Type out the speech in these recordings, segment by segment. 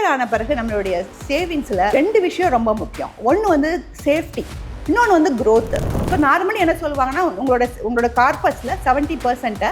Retire ஆன பிறகு நம்மளுடைய சேவிங்ஸில் ரெண்டு விஷயம் ரொம்ப முக்கியம். ஒன்று வந்து சேஃப்டி இன்னொன்று வந்து க்ரோத்து இப்போ நார்மலி என்ன சொல்லுவாங்கன்னா உங்களோட உங்களோட கார்பஸில் செவன்ட்டி பர்சன்ட்டை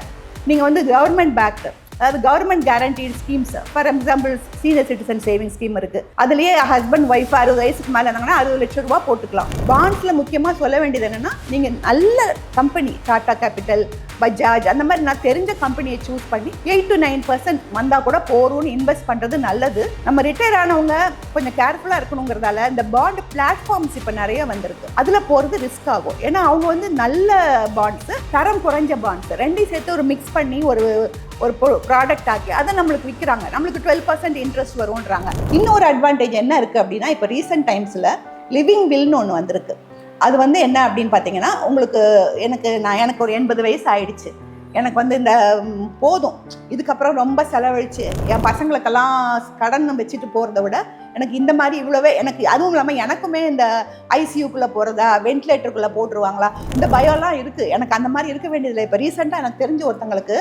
நீங்கள் வந்து கவர்மெண்ட் பேக்கு அதாவது government guaranteed schemes for example senior citizen saving scheme இருக்குது அதுலேயே ஹஸ்பண்ட் ஒய்ஃப் அறுபது வயசுக்கு மேலே இருந்தாங்கன்னா அறுபது லட்சம் ரூபா போட்டுக்கலாம். பாண்ட்ஸில் முக்கியமாக சொல்ல வேண்டியது என்னென்னா நீங்கள் நல்ல கம்பெனி டாடா கேபிட்டல் பஜாஜ் அந்த மாதிரி நான் தெரிஞ்ச கம்பெனியை சூஸ் பண்ணி எயிட் டு நைன் பர்சன்ட் வந்தால் கூட போகிறோம்னு இன்வெஸ்ட் பண்ணுறது நல்லது. நம்ம ரிட்டையர் ஆனவங்க கொஞ்சம் கேர்ஃபுல்லாக இருக்கணுங்கிறதால இந்த பாண்ட் பிளாட்ஃபார்ம்ஸ் இப்போ நிறைய வந்திருக்கு. அதில் போகிறது ரிஸ்க் ஆகும். ஏன்னா அவங்க வந்து நல்ல பாண்ட்ஸு தரம் குறைஞ்ச பாண்ட்ஸ் ரெண்டையும் சேர்த்து ஒரு மிக்ஸ் பண்ணி ஒரு ஒரு ப்ராடக்ட் ஆக்கி அதை நம்மளுக்கு விற்கிறாங்க நம்மளுக்கு டுவெல் பர்சன்ட் இன்ட்ரெஸ்ட் வரும்ன்றாங்க. இன்னொரு அட்வான்டேஜ் என்ன இருக்குது அப்படின்னா இப்போ ரீசெண்ட் டைம்ஸில் லிவிங் வில்னு ஒன்று வந்திருக்கு. அது வந்து என்ன அப்படின்னு பார்த்தீங்கன்னா உங்களுக்கு எனக்கு நான் எனக்கு ஒரு எண்பது வயசு ஆயிடுச்சு. எனக்கு வந்து இந்த போதும். இதுக்கப்புறம் ரொம்ப செலவழிச்சு என் பசங்களுக்கெல்லாம் கடன் வச்சுட்டு போகிறத விட எனக்கு இந்த மாதிரி இவ்வளோவே எனக்கு அதுவும் இல்லாமல் எனக்குமே இந்த ஐசியூக்குள்ளே போகிறதா வென்டிலேட்டருக்குள்ளே போட்டுருவாங்களா இந்த பயம்லாம் இருக்குது எனக்கு அந்த மாதிரி இருக்க வேண்டியதில்லை. இப்போ ரீசெண்டாக எனக்கு தெரிஞ்ச ஒருத்தங்களுக்கு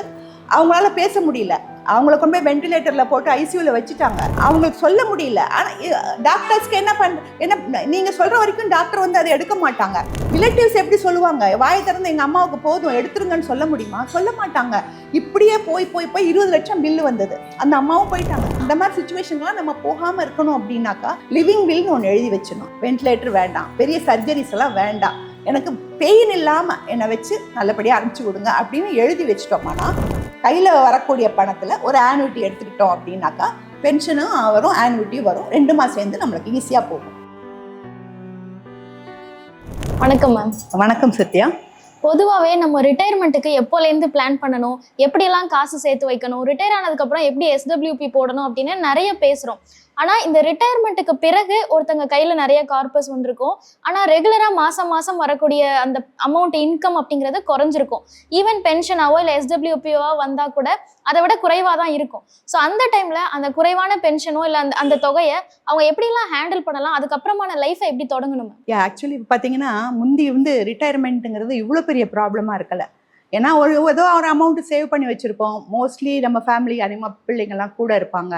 அவங்களால பேச முடியல. அவங்கள கொண்டு போய் வென்டிலேட்டரில் போட்டு ஐசியூவில் வச்சுட்டாங்க. அவங்களுக்கு சொல்ல முடியல. ஆனால் டாக்டர்ஸ்க்கு என்ன பண் என்ன நீங்கள் சொல்கிற வரைக்கும் டாக்டர் வந்து அதை எடுக்க மாட்டாங்க. ரிலேட்டிவ்ஸ் எப்படி சொல்லுவாங்க? வாயை திறந்து எங்கள் அம்மாவுக்கு போதும் எடுத்துருங்கன்னு சொல்ல முடியுமா? சொல்ல மாட்டாங்க. இப்படியே போய் போய் போய் இருபது லட்சம் பில்லு வந்தது. அந்த அம்மாவும் போயிட்டாங்க. இந்த மாதிரி சுச்சுவேஷன்லாம் நம்ம போகாமல் இருக்கணும் அப்படின்னாக்கா லிவிங் பில்னு ஒன்று எழுதி வச்சிடணும். வென்டிலேட்டர் வேண்டாம். பெரிய சர்ஜரிஸ் எல்லாம் வேண்டாம். எனக்கு பெயின் இல்லாமல் என்னை வச்சு நல்லபடியாக அனுப்பிச்சி விடுங்க அப்படின்னு எழுதி வச்சிட்டோம்னா கையில் வரக்கூடிய பணத்தில் ஒரு ஆனுவிட்டி எடுத்துக்கிட்டோம் அப்படின்னாக்கா பென்ஷனும் வரும் ஆனுவிட்டியும் வரும். ரெண்டுமா சேர்ந்து நம்மளுக்கு ஈஸியாக போகும். வணக்கம் மேம் வணக்கம் சத்யா. பொதுவாகவே நம்ம ரிட்டையர்மெண்ட்டுக்கு எப்போலேருந்து பிளான் பண்ணணும் எப்படியெல்லாம் காசு சேர்த்து வைக்கணும் ரிட்டையர் ஆனதுக்கப்புறம் எப்படி எஸ்டபிள்யூபி போடணும் அப்படின்னு நிறைய பேசுகிறோம் ஆனால் இந்த ரிட்டையர்மெண்ட்டுக்கு பிறகு ஒருத்தங்க கையில் நிறைய கார்பஸ் வந்திருக்கும். ஆனால் ரெகுலராக மாதம் மாதம் வரக்கூடிய அந்த அமௌண்ட் இன்கம் அப்படிங்கிறது குறைஞ்சிருக்கும். ஈவன் பென்ஷனாவோ இல்லை எஸ்டபிள்யூபிஓவோ வந்தால் கூட அதை விட குறைவாக தான் இருக்கும். ஸோ அந்த டைமில் அந்த குறைவான பென்ஷனோ இல்லை அந்த அந்த தொகையை அவங்க எப்படிலாம் ஹேண்டில் பண்ணலாம்? அதுக்கப்புறமான லைஃப்பை எப்படி தொடங்கணும்? யா ஆக்சுவலி பார்த்தீங்கன்னா முந்தி வந்து ரிட்டையர்மெண்ட்டுங்கிறது இவ்வளோ பெரிய ப்ராப்ளமாக இருக்கலை. ஏன்னா ஒரு ஏதோ ஒரு அமௌண்ட் சேவ் பண்ணி வச்சுருப்போம். மோஸ்ட்லி நம்ம ஃபேமிலி அதிகமாக பிள்ளைங்கள்லாம் கூட இருப்பாங்க.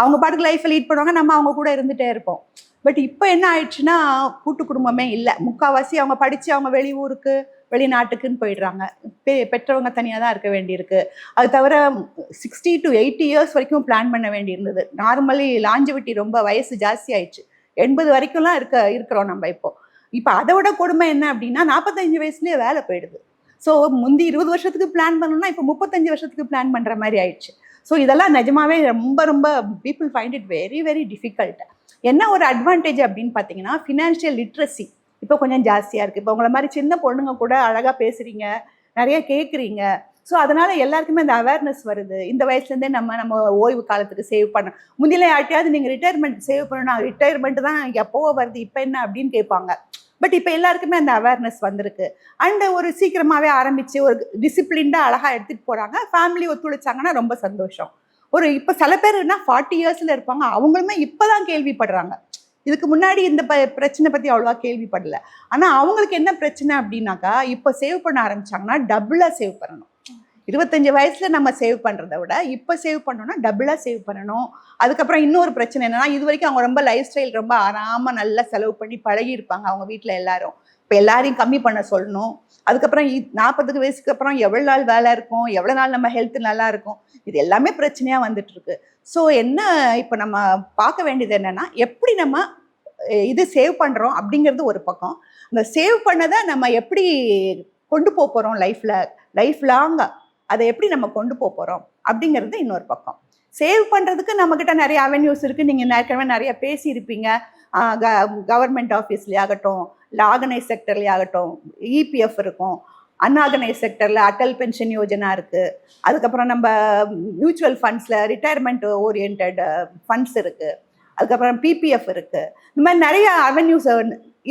அவங்க பாட்டுக்கு லைஃப்பை லீட் பண்ணுவாங்க நம்ம அவங்க கூட இருந்துகிட்டே இருப்போம். பட் இப்போ என்ன ஆயிடுச்சுன்னா கூட்டு குடும்பமே இல்லை. முக்கால்வாசி அவங்க படித்து அவங்க வெளியூருக்கு வெளிநாட்டுக்குன்னு போயிடுறாங்க. பெ பெற்றவங்க தனியாக தான் இருக்க வேண்டியிருக்கு. அது தவிர சிக்ஸ்டி டு எயிட்டி இயர்ஸ் வரைக்கும் பிளான் பண்ண வேண்டியிருந்தது. நார்மலி லாஞ்சிவிட்டி ரொம்ப வயசு ஜாஸ்தி ஆயிடுச்சு. எண்பது வரைக்கும்லாம் இருக்க இருக்கிறோம் நம்ம இப்போ. இப்போ அதை விட கொடுமை என்ன அப்படின்னா நாற்பத்தஞ்சு வயசுலேயே வேலை போயிடுது. ஸோ முந்தி இருபது வருஷத்துக்கு பிளான் பண்ணணும்னா இப்போ முப்பத்தஞ்சு வருஷத்துக்கு பிளான் பண்ணுற மாதிரி ஆயிடுச்சு. ஸோ இதெல்லாம் நிஜமாவே ரொம்ப ரொம்ப people find it very very difficult என்ன ஒரு அட்வான்டேஜ் அப்படின்னு பார்த்தீங்கன்னா ஃபினான்ஷியல் லிட்ரஸி இப்போ கொஞ்சம் ஜாஸ்தியாக இருக்குது இப்போ உங்களை மாதிரி சின்ன பொண்ணுங்க கூட அழகாக பேசுகிறீங்க நிறைய கேட்குறீங்க ஸோ அதனால் எல்லாருக்குமே அந்த அவேர்னஸ் வருது. இந்த வயசுலேருந்தே நம்ம நம்ம ஓய்வு காலத்துக்கு சேவ் பண்ண முந்தில யார்ட்டையாவது நீங்கள் ரிட்டையர்மெண்ட் சேவ் பண்ணணும் ரிட்டையர்மெண்ட் தான் எப்போவோ வருது இப்போ என்ன அப்படின்னு கேட்பாங்க. பட் இப்போ எல்லாருக்குமே அந்த அவேர்னஸ் வந்திருக்கு. அண்ட் ஒரு சீக்கிரமாகவே ஆரம்பித்து ஒரு டிசிப்ளின்டாக அழகாக எடுத்துகிட்டு போகிறாங்க ஃபேமிலி ஒத்துழைச்சாங்கன்னா ரொம்ப சந்தோஷம். ஒரு இப்போ சில பேர்னா ஃபார்ட்டி இயர்ஸில் இருப்பாங்க. அவங்களுமே இப்போ தான் கேள்விப்படுறாங்க. இதுக்கு முன்னாடி இந்த ப பிரச்சனை பற்றி அவ்வளோவா கேள்விப்படல. ஆனால் அவங்களுக்கு என்ன பிரச்சனை அப்படின்னாக்கா இப்போ சேவ் பண்ண ஆரம்பிச்சாங்கன்னா டபுளாக சேவ் பண்ணணும். இருபத்தஞ்சி வயசில் நம்ம சேவ் பண்ணுறத விட இப்போ சேவ் பண்ணோம்னா டபுளாக சேவ் பண்ணணும். அதுக்கப்புறம் இன்னொரு பிரச்சனை என்னென்னா இது வரைக்கும் அவங்க ரொம்ப லைஃப் ஸ்டைல் ரொம்ப ஆறாமல் நல்லா செலவு பண்ணி பழகி இருப்பாங்க அவங்க வீட்டில் எல்லாரும். இப்போ எல்லாரையும் கம்மி பண்ண சொல்லணும். அதுக்கப்புறம் நாற்பதுக்கு வயசுக்கு அப்புறம் எவ்வளோ நாள் வேலை இருக்கும் எவ்வளோ நாள் நம்ம ஹெல்த் நல்லா இருக்கும் இது எல்லாமே பிரச்சனையாக வந்துட்டுருக்கு. ஸோ என்ன இப்போ நம்ம பார்க்க வேண்டியது என்னென்னா எப்படி நம்ம இது சேவ் பண்ணுறோம் அப்படிங்கிறது ஒரு பக்கம். அந்த சேவ் பண்ணதை நம்ம எப்படி கொண்டு போக போகிறோம் லைஃப்பில் லைஃப் லாங்காக அதை எப்படி நம்ம கொண்டு போக போகிறோம் அப்படிங்கிறது இன்னொரு பக்கம். சேவ் பண்ணுறதுக்கு நம்மக்கிட்ட நிறைய அவென்யூஸ் இருக்குது நீங்கள் ஏற்கனவே நிறைய பேசியிருப்பீங்க. க கவர்மெண்ட் ஆஃபீஸ்லேயே ஆகட்டும் இல்லை ஆர்கனைஸ் செக்டர்லேயே ஆகட்டும் இபிஎஃப் இருக்கும் அன்ஆர்கனைஸ் செக்டரில் அட்டல் பென்ஷன் யோஜனா இருக்குது அதுக்கப்புறம் நம்ம மியூச்சுவல் ஃபண்ட்ஸில் ரிட்டையர்மெண்ட் ஓரியன்ட் ஃபண்ட்ஸ் இருக்குது அதுக்கப்புறம் பிபிஎஃப் இருக்குது இந்த மாதிரி நிறைய அவென்யூஸ்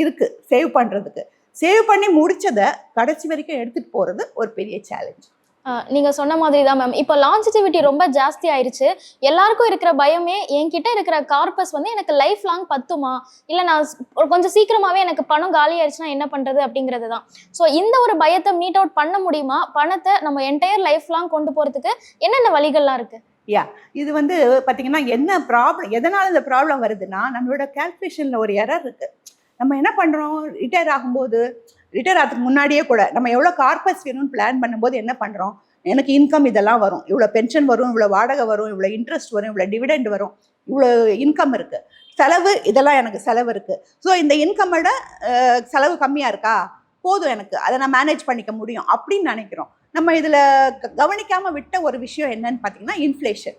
இருக்குது சேவ் பண்ணுறதுக்கு சேவ் பண்ணி முடித்ததை கடைசி வரைக்கும் எடுத்துகிட்டு போகிறது ஒரு பெரிய சேலஞ்ச் நீங்கள் நீங்க சொன்ன மாதிரி தான் மேம் இப்போ லாஞ்சிட்டிவிட்டி ரொம்ப ஜாஸ்தி ஆயிருச்சு. எல்லாருக்கும் இருக்கிற பயமே என்கிட்ட இருக்கிற கார்பஸ் வந்து எனக்கு லைஃப் லாங் பத்துமா? இல்லை நான் ஒரு கொஞ்சம் சீக்கிரமாகவே எனக்கு பணம் காலி ஆயிடுச்சுன்னா என்ன பண்றது அப்படிங்கிறது தான் ஸோ இந்த ஒரு பயத்தை மீட் அவுட் பண்ண முடியுமா? பணத்தை நம்ம என்டையர் லைஃப் லாங் கொண்டு போறதுக்கு என்னென்ன வழிகள்லாம் இருக்கு? யா இது வந்து பார்த்தீங்கன்னா என்ன ப்ராப்ளம் எதனால் இந்த ப்ராப்ளம் வருதுன்னா நம்மளோட கால்குலேஷனில் ஒரு எரர் இருக்குது நம்ம என்ன பண்ணுறோம் ரிட்டையர் ஆகும்போது ரிட்டையர் ஆகிறதுக்கு முன்னாடியே கூட நம்ம எவ்வளோ கார்பஸ் வேணும்னு பிளான் பண்ணும்போது என்ன பண்ணுறோம் எனக்கு இன்கம் இதெல்லாம் வரும். இவ்வளோ பென்ஷன் வரும் இவ்வளோ வாடகை வரும் இவ்வளோ இன்ட்ரெஸ்ட் வரும் இவ்வளோ டிவிடெண்ட் வரும். இவ்வளோ இன்கம் இருக்குது செலவு இதெல்லாம் எனக்கு செலவு இருக்குது ஸோ இந்த இன்கம்மோட செலவு கம்மியாக இருக்கா? போதும் எனக்கு. அதை நான் மேனேஜ் பண்ணிக்க முடியும் அப்படின்னு நினைக்கிறோம். நம்ம இதில் கவனிக்காமல் விட்ட ஒரு விஷயம் என்னன்னு பார்த்தீங்கன்னா இன்ஃப்ளேஷன்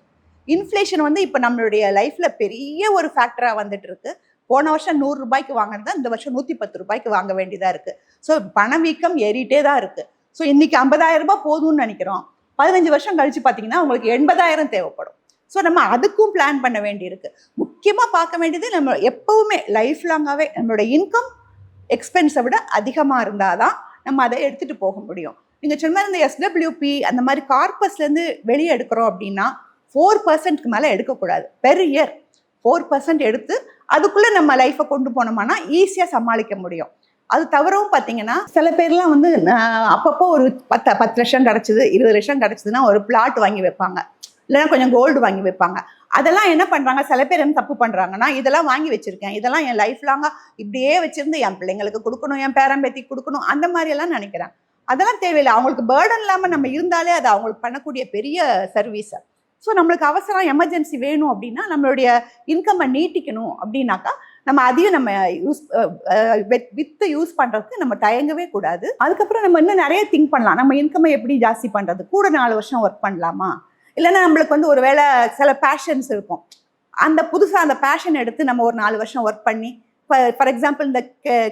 இன்ஃப்ளேஷன் வந்து இப்போ நம்மளுடைய லைஃப்பில் பெரிய ஒரு ஃபேக்டராக வந்துட்டு இருக்கு. போன வருஷம் நூறு ரூபாய்க்கு வாங்கினது இந்த வருஷம் நூற்றி பத்து ரூபாய்க்கு வாங்க வேண்டியதாக இருக்குது ஸோ பணவீக்கம் ஏறிட்டே தான் இருக்குது ஸோ இன்றைக்கி ஐம்பதாயிரம் ரூபாய் போதும்னு நினைக்கிறோம். பதினஞ்சு வருஷம் கழிச்சு பார்த்தீங்கன்னா உங்களுக்கு எண்பதாயிரம் தேவைப்படும். ஸோ நம்ம அதுக்கும் பிளான் பண்ண வேண்டியிருக்கு. முக்கியமாக பார்க்க வேண்டியது நம்ம எப்போவுமே லைஃப் லாங்காகவே நம்மளோட இன்கம் எக்ஸ்பென்ஸை விட அதிகமாக இருந்தால் தான் நம்ம அதை எடுத்துகிட்டு போக முடியும். நீங்கள் சொன்ன மாதிரி இந்த எஸ்டபிள்யூபி அந்த மாதிரி கார்பஸ்லேருந்து வெளியே எடுக்கிறோம் அப்படின்னா ஃபோர் பர்சன்ட்க்கு மேலே எடுக்கக்கூடாது. பெர் இயர் ஃபோர் பர்சன்ட் எடுத்து அதுக்குள்ளே நம்ம லைஃப்பை கொண்டு போனோம்னா ஈஸியாக சமாளிக்க முடியும். அது தவிரவும் பார்த்தீங்கன்னா சில பேர்லாம் வந்து அப்பப்போ ஒரு பத்து பத்து லட்சம் கிடச்சிது இருபது லட்சம் கிடச்சிதுன்னா ஒரு பிளாட் வாங்கி வைப்பாங்க. இல்லைன்னா கொஞ்சம் கோல்டு வாங்கி வைப்பாங்க. அதெல்லாம் என்ன பண்ணுறாங்க சில பேர் என்ன தப்பு பண்ணுறாங்கன்னா இதெல்லாம் வாங்கி வச்சுருக்கேன். இதெல்லாம் என் லைஃப் லாங்காக இப்படியே வச்சுருந்து என் பிள்ளைங்களுக்கு கொடுக்கணும் என் பேரம்பேத்திக்கு கொடுக்கணும் அந்த மாதிரி எல்லாம் நினைக்கிறேன். அதெல்லாம் தேவையில்லை. அவங்களுக்கு பேர்டன் இல்லாமல் நம்ம இருந்தாலே அது அவங்களுக்கு பண்ணக்கூடிய பெரிய சர்வீஸை ஸோ நம்மளுக்கு அவசரம் எமர்ஜென்சி வேணும் அப்படின்னா நம்மளுடைய இன்கம்மை நீட்டிக்கணும் அப்படின்னாக்கா நம்ம அதையும் நம்ம யூஸ் வித்து யூஸ் பண்ணுறதுக்கு நம்ம தயங்கவே கூடாது. அதுக்கப்புறம் நம்ம இன்னும் நிறைய திங்க் பண்ணலாம். நம்ம இன்கம்மை எப்படி ஜாஸ்தி பண்ணுறது கூட நாலு வருஷம் ஒர்க் பண்ணலாமா? இல்லைன்னா நம்மளுக்கு வந்து ஒரு வேளை சில பேஷன்ஸ் இருக்கும். அந்த புதுசாக அந்த பேஷன் எடுத்து நம்ம ஒரு நாலு வருஷம் ஒர்க் பண்ணி ஃபார் எக்ஸாம்பிள் இந்த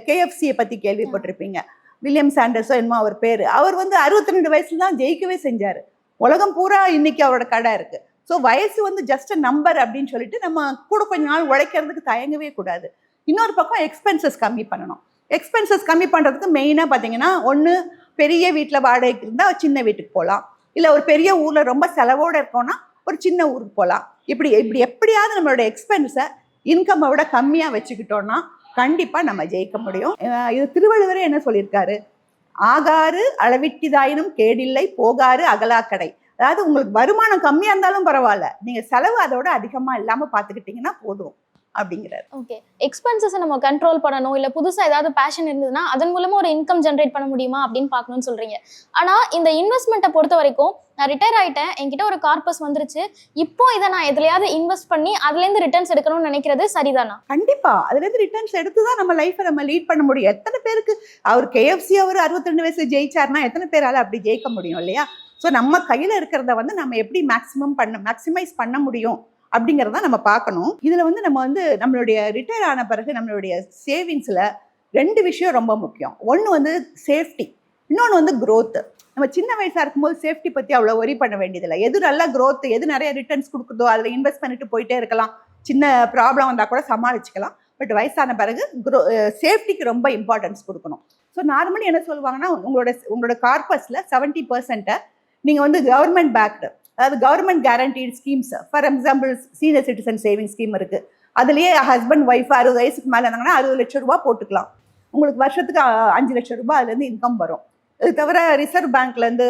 கேஎஃப்சியை பற்றி கேள்விப்பட்டிருப்பீங்க. வில்லியம் சாண்டர்ஸோ என்னமோ அவர் பேர். அவர் வந்து அறுபத்தி ரெண்டு வயசுல தான் ஜெயிக்கவே செஞ்சார். உலகம் பூரா இன்னைக்கு அவரோட கடை இருக்கு. ஸோ வயசு வந்து ஜஸ்ட் நம்பர் அப்படின்னு சொல்லிட்டு நம்ம கூட கொஞ்ச நாள் உழைக்கிறதுக்கு தயங்கவே கூடாது. இன்னொரு பக்கம் எக்ஸ்பென்சஸ் கம்மி பண்ணணும். எக்ஸ்பென்சஸ் கம்மி பண்ணுறதுக்கு மெயினாக பார்த்தீங்கன்னா ஒன்று பெரிய வீட்டில் வாடகைக்கு இருந்தால் சின்ன வீட்டுக்கு போகலாம் இல்லை ஒரு பெரிய ஊரில் ரொம்ப செலவோடு இருக்கோன்னா ஒரு சின்ன ஊருக்கு போகலாம் இப்படி இப்படி எப்படியாவது நம்மளோட எக்ஸ்பென்ஸை இன்கம்மை விட கம்மியாக வச்சுக்கிட்டோன்னா கண்டிப்பாக நம்ம ஜெயிக்க முடியும். இது திருவள்ளுவரே என்ன சொல்லியிருக்காரு? ஆகாறு அளவிட்டிதாயினும் கேடில்லை போகாறு அகலாக்கடை. அதாவது உங்களுக்கு வருமானம் கம்மியாக இருந்தாலும் பரவாயில்ல. நீங்கள் செலவு அதோட அதிகமாக இல்லாமல் பார்த்துக்கிட்டிங்கன்னா போதும். அப்படிங்கிறாரு. ஓகே எக்ஸ்பென்சஸை நம்ம கண்ட்ரோல் பண்ணணும் இல்ல புதுசா ஏதாவது பேஷன் இருந்ததுன்னா அதன் மூலமா ஒரு இன்கம் ஜென்ரேட் பண்ண முடியுமா அப்படின்னு பார்க்கணும்னு சொல்றீங்க. ஆனா இந்த இன்வெஸ்ட்மெண்ட்டை பொறுத்த வரைக்கும் நான் ரிட்டையர் ஆயிட்டேன் என்கிட்ட ஒரு கார்பஸ் வந்துருச்சு இப்போ இதை நான் எதுலயாவது இன்வெஸ்ட் பண்ணி அதுல இருந்து ரிட்டர்ன்ஸ் எடுக்கணும்னு நினைக்கிறது சரிதானா? கண்டிப்பா. அதுலேருந்து ரிட்டர்ன்ஸ் எடுத்து தான் நம்ம லைஃப்பை நம்ம லீட் பண்ண முடியும். எத்தனை பேருக்கு அவர் கேஎஃப்சி அவர் 62 வயசுல ஜெயிச்சார்னா எத்தனை பேரால அப்படி ஜெயிக்க முடியும் இல்லையா? ஸோ நம்ம கையில இருக்கிறத வந்து நம்ம எப்படி மேக்ஸிமம் பண்ண மேக்ஸிமைஸ் பண்ண முடியும்? அப்படிங்கிறத நம்ம பார்க்கணும். இதில் வந்து நம்ம வந்து நம்மளுடைய ரிட்டையர் ஆன பிறகு நம்மளுடைய சேவிங்ஸில் ரெண்டு விஷயம் ரொம்ப முக்கியம். ஒன்று வந்து சேஃப்டி இன்னொன்று வந்து க்ரோத்து நம்ம சின்ன வயசாக இருக்கும்போது சேஃப்டி பற்றி அவ்வளோ ஒரி பண்ண வேண்டியதில்லை. எது நல்லா க்ரோத்து எது நிறைய ரிட்டர்ன்ஸ் கொடுக்குதோ அதில் இன்வெஸ்ட் பண்ணிட்டு போயிட்டே இருக்கலாம். சின்ன ப்ராப்ளம் வந்தால் கூட சமாளிச்சுக்கலாம். பட் வயசான பிறகு க்ரோ சேஃப்டிக்கு ரொம்ப இம்பார்ட்டன்ஸ் கொடுக்கணும். ஸோ நார்மலி என்ன சொல்லுவாங்கன்னா உங்களோட உங்களோட கார்பஸில் செவன்ட்டி பர்சன்ட்டை நீங்கள் வந்து கவர்மெண்ட் பேக்டு அதாவது government guaranteed schemes for example senior citizen saving scheme இருக்குது அதுலேயே ஹஸ்பண்ட் ஒய்ஃப் அறுபது வயசுக்கு மேலே இருந்தாங்கன்னா அறுபது லட்சம் ரூபா போட்டுக்கலாம். உங்களுக்கு வருஷத்துக்கு அஞ்சு லட்சம் ரூபாய் அதுலேருந்து இன்கம் வரும். இது தவிர ரிசர்வ் பேங்க்லேருந்து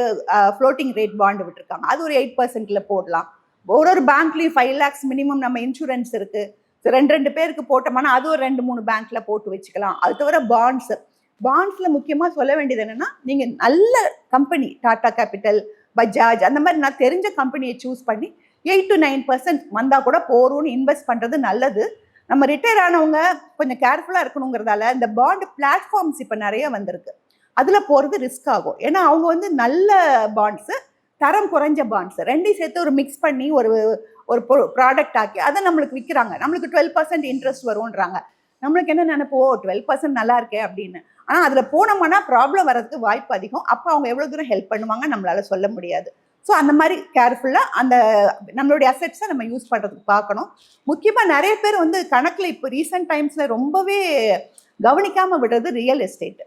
ஃப்ளோட்டிங் ரேட் பாண்டு விட்டுருக்காங்க. அது ஒரு எயிட் பர்சன்ட்டில் போடலாம். ஒரு ஒரு பேங்க்லேயும் ஃபைவ் லேக்ஸ் மினிமம் நம்ம இன்சூரன்ஸ் இருக்குது ரெண்டு ரெண்டு பேருக்கு போட்டோம்னா அது ஒரு ரெண்டு மூணு பேங்க்கில் போட்டு வச்சுக்கலாம். அது தவிர பாண்ட்ஸ் பாண்ட்ஸில் முக்கியமாக சொல்ல வேண்டியது என்னென்னா நீங்கள் நல்ல கம்பெனி டாடா கேபிட்டல் பஜாஜ் அந்த மாதிரி நான் தெரிஞ்ச கம்பெனியை சூஸ் பண்ணி எயிட் டு நைன் பர்சன்ட் வந்தால் கூட போகிறோன்னு இன்வெஸ்ட் பண்ணுறது நல்லது. நம்ம ரிட்டையர் ஆனவங்க கொஞ்சம் கேர்ஃபுல்லாக இருக்கணுங்கிறதால இந்த பாண்டு பிளாட்ஃபார்ம்ஸ் இப்போ நிறைய வந்திருக்கு. அதில் போகிறது ரிஸ்க் ஆகும். ஏன்னா அவங்க வந்து நல்ல பாண்ட்ஸு தரம் குறைஞ்ச பாண்ட்ஸ் ரெண்டையும் சேர்த்து ஒரு மிக்ஸ் பண்ணி ஒரு ஒரு ப்ராடக்ட் ஆக்கி அதை நம்மளுக்கு விற்கிறாங்க நம்மளுக்கு டுவெல் பர்சன்ட் இன்ட்ரெஸ்ட் வரும்ன்றாங்க. நம்மளுக்கு என்ன நினைப்போ டுவெல் பர்சன்ட் நல்லா இருக்கே அப்படின்னு. ஆனால் அதில் போனோம்னா ப்ராப்ளம் வர்றதுக்கு வாய்ப்பு அதிகம். அப்போ அவங்க எவ்வளோ தூரம் ஹெல்ப் பண்ணுவாங்க நம்மளால சொல்ல முடியாது. ஸோ அந்த மாதிரி கேர்ஃபுல்லாக அந்த நம்மளுடைய அசெட்ஸை நம்ம யூஸ் பண்ணுறதுக்கு பார்க்கணும். முக்கியமாக நிறைய பேர் வந்து கணக்கில் இப்போ ரீசெண்ட் டைம்ஸில் ரொம்பவே கவனிக்காமல் விடுறது ரியல் எஸ்டேட்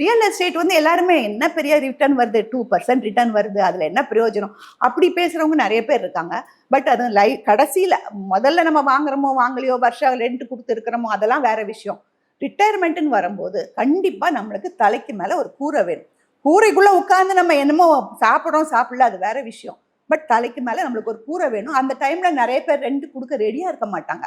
ரியல் எஸ்டேட் வந்து எல்லாருமே என்ன பெரிய ரிட்டர்ன் வருது? டூ பர்சன்ட் ரிட்டர்ன் வருது. அதில் என்ன பிரயோஜனம்? அப்படி பேசுகிறவங்க நிறைய பேர் இருக்காங்க. பட் அது லை கடைசியில் முதல்ல நம்ம வாங்குறோமோ வாங்கலையோ வருஷம் ரெண்ட் கொடுத்துருக்குறோமோ அதெல்லாம் வேற விஷயம். ரிட்டையர்மெண்ட்டுன்னு வரும்போது கண்டிப்பாக நம்மளுக்கு தலைக்கு மேலே ஒரு கூரை வேணும். கூரைக்குள்ளே உட்காந்து நம்ம என்னமோ சாப்பிட்றோம் சாப்பிடல அது வேற விஷயம். பட் தலைக்கு மேலே நம்மளுக்கு ஒரு கூரை வேணும். அந்த டைமில் நிறைய பேர் ரெண்ட் கொடுக்க ரெடியாக இருக்க மாட்டாங்க.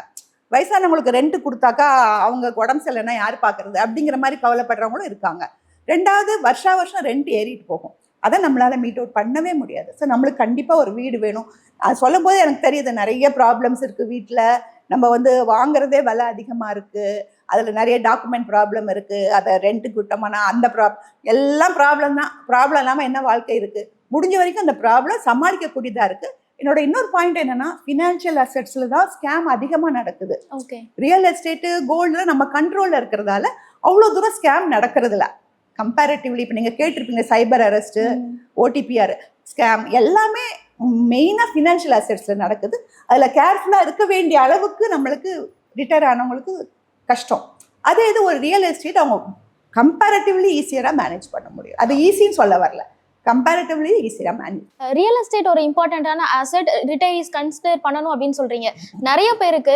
வயசானவங்களுக்கு ரெண்ட் கொடுத்தாக்கா அவங்க உடம்பு சரியில்லைன்னா யார் பார்க்கறது? அப்படிங்கிற மாதிரி கவலைப்படுறவங்களும் இருக்காங்க. ரெண்டாவது வருஷா வருஷம் ரெண்ட் ஏறிட்டு போகும். அதை நம்மளால் மீட் அவுட் பண்ணவே முடியாது. ஸோ நம்மளுக்கு கண்டிப்பாக ஒரு வீடு வேணும். அது சொல்லும் போது எனக்கு தெரியுது நிறைய ப்ராப்ளம்ஸ் இருக்குது வீட்டில் நம்ம வந்து வாங்குறதே விலை அதிகமாக இருக்குது அதில் நிறைய டாக்குமெண்ட் ப்ராப்ளம் இருக்குது அதை ரெண்ட்டு குட்டமானா அந்த ப்ராப் எல்லாம் ப்ராப்ளம் தான். ப்ராப்ளம் இல்லாமல் என்ன வாழ்க்கை இருக்குது முடிஞ்ச வரைக்கும் அந்த ப்ராப்ளம் சமாளிக்கக்கூடியதாக இருக்குது என்னோட இன்னொரு பாயிண்ட் என்னன்னா ஃபினான்ஷியல் அசெட்ஸில் தான் ஸ்கேம் அதிகமாக நடக்குது. ஓகே ரியல் எஸ்டேட்டு கோல்டு நம்ம கண்ட்ரோலில் இருக்கிறதால அவ்வளோ தூரம் ஸ்கேம் நடக்கிறதில்ல. கம்பேரிட்டிவ்லி இப்போ நீங்கள் கேட்டிருப்பீங்க சைபர் அரெஸ்ட்டு ஓடிபிஆர் ஸ்கேம் எல்லாமே மெயினாக ஃபினான்ஷியல் அசெட்ஸில் நடக்குது. அதில் கேர்ஃபுல்லாக இருக்க வேண்டிய அளவுக்கு நம்மளுக்கு ரிட்டையர் ஆனவங்களுக்கு கஷ்டம். அதே இது ஒரு ரியல் எஸ்டேட் அவங்க கம்பேரிட்டிவ்லி ஈஸியராக மேனேஜ் பண்ண முடியும். அது ஈஸின்னு சொல்ல வரல. கம்பேரிட்டிவ்லி ஈஸியாக மேனேஜ் ரியல் எஸ்டேட் ஒரு இம்பார்ட்டன்டான அசெட் ரிட்டையர்ஸ் கன்சிடர் பண்ணணும் அப்படின்னு சொல்றீங்க. நிறைய பேருக்கு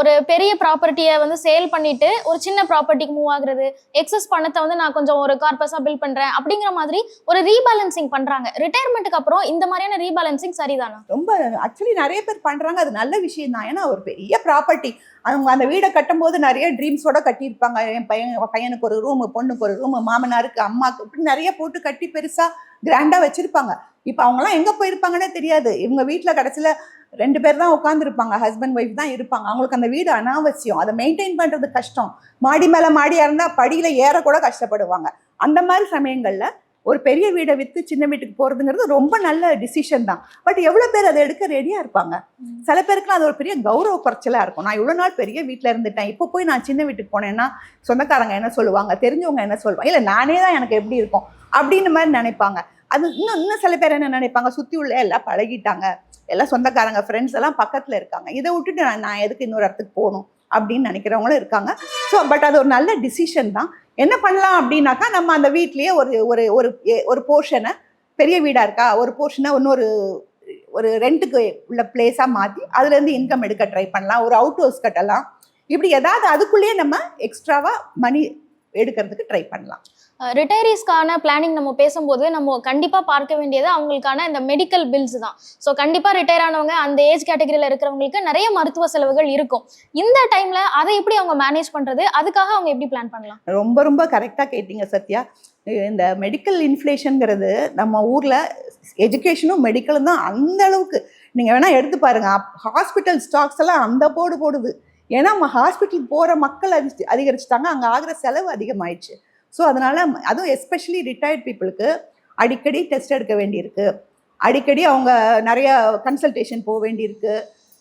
ஒரு பெரிய ப்ராப்பர்ட்டியை வந்து சேல் பண்ணிட்டு ஒரு சின்ன ப்ராப்பர்ட்டிக்கு மூவ் ஆகுறது எக்ஸஸ் பணத்தை வந்து நான் கொஞ்சம் ஒரு கார்பஸா பில் பண்றேன் அப்படிங்கிற மாதிரி ஒரு ரீபேலன்சிங் பண்றாங்க. ரிட்டையர்மெண்ட்டுக்கு அப்புறம் இந்த மாதிரியான ரீபேலன்சிங் சரிதானா? ரொம்ப ஆக்சுவலி நிறைய பேர் பண்றாங்க. அது நல்ல விஷயம் தான் ஏன்னா ஒரு பெரிய ப்ராப்பர்ட்டி அவங்க அந்த வீடை கட்டும்போது நிறைய ட்ரீம்ஸோட கட்டியிருப்பாங்க. என் பையன் பையனுக்கு ஒரு ரூமு பொண்ணுக்கு ஒரு ரூமு மாமனாருக்கு அம்மாவுக்கு இப்படி நிறைய போட்டு கட்டி பெருசாக கிராண்டாக வச்சுருப்பாங்க. இப்போ அவங்களாம் எங்கே போயிருப்பாங்கன்னே தெரியாது. இவங்க வீட்டில் கடைசியில் ரெண்டு பேர் தான் உட்காந்துருப்பாங்க ஹஸ்பண்ட் ஒய்ஃப் தான் இருப்பாங்க. அவங்களுக்கு அந்த வீடு அனாவசியம். அதை மெயின்டைன் பண்ணுறது கஷ்டம். மாடி மேலே மாடியாக இருந்தால் படியில் ஏறக்கூட கஷ்டப்படுவாங்க. அந்த மாதிரி சமயங்களில் ஒரு பெரிய வீடை விற்று சின்ன வீட்டுக்கு போகிறதுங்கிறது ரொம்ப நல்ல டிசிஷன் தான். பட் எவ்வளோ பேர் அதை எடுக்க ரெடியாக இருப்பாங்க? சில பேருக்குலாம் அது ஒரு பெரிய கௌரவ குறைச்சலாக இருக்கும். நான் இவ்வளோ நாள் பெரிய வீட்டில் இருந்துட்டேன். இப்போ போய் நான் சின்ன வீட்டுக்கு போனேன்னா சொந்தக்காரங்க என்ன சொல்லுவாங்க? தெரிஞ்சவங்க என்ன சொல்லுவாங்க இல்லை நானே தான் எனக்கு எப்படி இருக்கும்? அப்படின்னு மாதிரி நினைப்பாங்க. அது இன்னும் இன்னும் சில பேர் என்ன நினைப்பாங்க? சுற்றி உள்ள எல்லாம் பழகிட்டாங்க. எல்லாம் சொந்தக்காரங்க ஃப்ரெண்ட்ஸ் எல்லாம் பக்கத்தில் இருக்காங்க. இதை விட்டுட்டு நான் நான் எதுக்கு இன்னொரு இடத்துக்கு போகணும்? அப்படின்னு நினைக்கிறவங்களும் இருக்காங்க. ஸோ பட் அது ஒரு நல்ல டிசிஷன் தான். என்ன பண்ணலாம் அப்படின்னாக்கா நம்ம அந்த வீட்லேயே ஒரு ஒரு ஒரு ஒரு போர்ஷனை பெரிய வீடாக இருக்கா ஒரு போர்ஷனை இன்னொரு ஒரு ரெண்ட்டுக்கு உள்ள பிளேஸாக மாற்றி அதுலேருந்து இன்கம் எடுக்க ட்ரை பண்ணலாம். ஒரு அவுட் ஹவுஸ் கட்டலாம். இப்படி ஏதாவது அதுக்குள்ளேயே நம்ம எக்ஸ்ட்ராவாக மணி எடுக்கிறதுக்கு ட்ரை பண்ணலாம். ரிட்டையரிஸ்க்கான பிளானிங் நம்ம பேசும்போது நம்ம கண்டிப்பா பார்க்க வேண்டியது அவங்களுக்கான இந்த மெடிக்கல் பில்ஸ் தான். ஸோ கண்டிப்பா ரிட்டையர் ஆனவங்க அந்த ஏஜ் கேட்டகரியில இருக்கிறவங்களுக்கு நிறைய மருத்துவ செலவுகள் இருக்கும். இந்த டைம்ல அதை எப்படி அவங்க மேனேஜ் பண்றது? அதுக்காக அவங்க எப்படி பிளான் பண்ணலாம்? ரொம்ப ரொம்ப கரெக்டாக கேட்டீங்க சத்யா. இந்த மெடிக்கல் இன்ஃப்ளேஷனுங்கிறது நம்ம ஊரில் எஜுகேஷனும் மெடிக்கலும் தான் அந்த அளவுக்கு. நீங்கள் வேணால் எடுத்து பாருங்க. ஹாஸ்பிட்டல் ஸ்டாக்ஸ் எல்லாம் அந்த போடு போடுது. ஏன்னா நம்ம ஹாஸ்பிட்டல் போகிற மக்கள் அதிக அதிகரிச்சுட்டாங்க. அங்கே ஆகிற செலவு அதிகமாயிடுச்சு. ஸோ அதனால் அதுவும் எஸ்பெஷலி ரிட்டையர்ட் பீப்புளுக்கு அடிக்கடி டெஸ்ட் எடுக்க வேண்டியிருக்கு. அடிக்கடி அவங்க நிறைய கன்சல்டேஷன் போக வேண்டியிருக்கு.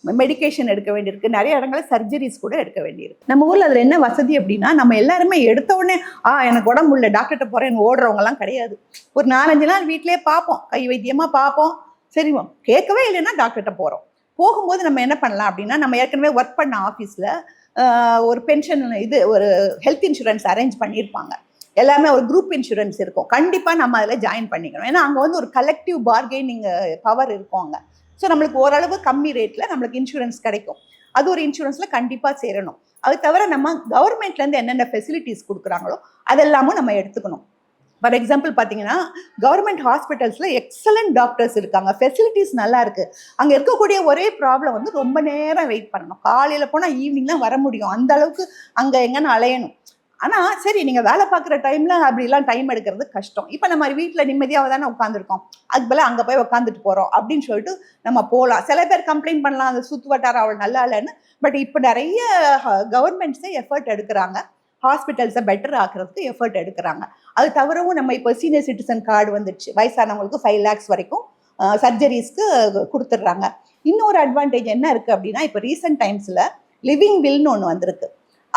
மெடிகேஷன் எடுக்க வேண்டியிருக்கு. நிறைய இடங்களில் சர்ஜரிஸ் கூட எடுக்க வேண்டியிருக்கு. நம்ம ஊரில் அதில் என்ன வசதி அப்படின்னா நம்ம எல்லாருமே எடுத்த உடனே ஆ எனக்கு உடம்பு இல்லை டாக்டர்கிட்ட போகிறேன் ஓடுறவங்கலாம் கிடையாது. ஒரு நாலஞ்சு நாள் வீட்டிலேயே பார்ப்போம். கை வைத்தியமாக பார்ப்போம். சரி கேட்கவே இல்லைன்னா டாக்டர்கிட்ட போகிறோம் போகும்போது நம்ம என்ன பண்ணலாம் அப்படின்னா நம்ம ஏற்கனவே ஒர்க் பண்ண ஆஃபீஸில் ஒரு பென்ஷன் இது ஒரு ஹெல்த் இன்சூரன்ஸ் அரேஞ்ச் பண்ணியிருப்பாங்க. எல்லாமே ஒரு குரூப் இன்சூரன்ஸ் இருக்கும். கண்டிப்பாக நம்ம அதில் ஜாயின் பண்ணிக்கணும். ஏன்னா அங்கே வந்து ஒரு கலெக்டிவ் பார்கெனிங் பவர் இருக்கும் அங்கே. ஸோ நம்மளுக்கு ஓரளவு கம்மி ரேட்டில் நம்மளுக்கு இன்சூரன்ஸ் கிடைக்கும். அது ஒரு இன்சூரன்ஸில் கண்டிப்பாக சேரணும். அது தவிர நம்ம கவர்மெண்ட்லேருந்து என்னென்ன ஃபெசிலிட்டிஸ் கொடுக்குறாங்களோ அதெல்லாமும் நம்ம எடுத்துக்கணும். ஃபார் எக்ஸாம்பிள் பார்த்தீங்கன்னா கவர்மெண்ட் ஹாஸ்பிட்டல்ஸில் எக்ஸலண்ட் டாக்டர்ஸ் இருக்காங்க. ஃபெசிலிட்டிஸ் நல்லா இருக்குது அங்கே இருக்கக்கூடிய ஒரே ப்ராப்ளம் வந்து ரொம்ப நேரம் வெயிட் பண்ணணும். காலையில் போனால் ஈவினிங் தான் வர முடியும். அந்த அளவுக்கு அங்கே எங்கன்னு அலையணும். ஆனால் சரி நீங்கள் வேலை பார்க்குற டைமில் அப்படிலாம் டைம் எடுக்கிறது கஷ்டம். இப்போ நம்ம வீட்டில் நிம்மதியாக தானே உட்காந்துருக்கோம் அதுக்கு பதிலா அங்கே போய் உட்காந்துட்டு போகிறோம் அப்படின்னு சொல்லிட்டு நம்ம போகலாம் சில பேர் கம்ப்ளைண்ட் பண்ணலாம். அந்த சுற்று வட்டாரம் அவள் நல்லா இல்லைன்னு. பட் இப்போ நிறைய கவர்மெண்ட்ஸே எஃபர்ட் எடுக்கிறாங்க. ஹாஸ்பிட்டல்ஸை பெட்டர் ஆக்குறதுக்கு எஃபர்ட் எடுக்கிறாங்க. அது தவிரவும் நம்ம இப்போ சீனியர் சிட்டிசன் கார்டு வந்துடுச்சு. வயசானவங்களுக்கு ஃபைவ் லேக்ஸ் வரைக்கும் சர்ஜரிஸ்க்கு கொடுத்துட்றாங்க. இன்னொரு அட்வான்டேஜ் என்ன இருக்குது அப்படின்னா இப்போ ரீசெண்ட் டைம்ஸில் லிவிங் வில்னு ஒன்று வந்திருக்கு.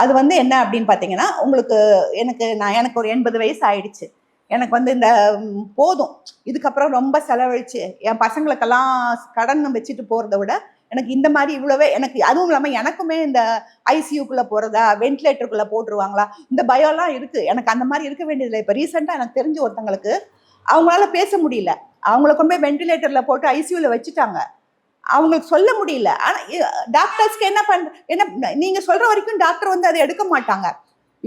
அது வந்து என்ன அப்படின்னு பார்த்தீங்கன்னா உங்களுக்கு எனக்கு நான் எனக்கு ஒரு எண்பது வயசு ஆயிடுச்சு. எனக்கு வந்து இந்த போதும். இதுக்கப்புறம் ரொம்ப செலவழிச்சு என் பசங்களுக்கெல்லாம் கடன் வச்சுட்டு போகிறத விட எனக்கு இந்த மாதிரி இவ்வளவே எனக்கு அதுவும் இல்லாமல் எனக்குமே இந்த ஐசியூக்குள்ளே போகிறதா வென்டிலேட்டருக்குள்ளே போட்டுருவாங்களா இந்த பயம்லாம் இருக்குது எனக்கு அந்த மாதிரி இருக்க வேண்டியதில்லை. இப்போ ரீசெண்டாக எனக்கு தெரிஞ்ச ஒருத்தங்களுக்கு அவங்களால பேச முடியல. அவங்கள கொண்டு போய் வென்டிலேட்டரில் போட்டு ஐசியூவில் வச்சுட்டாங்க. அவங்களுக்கு சொல்ல முடியல. ஆனால் டாக்டர்ஸ்க்கு என்ன பண் என்ன நீங்கள் சொல்கிற வரைக்கும் டாக்டர் வந்து அதை எடுக்க மாட்டாங்க.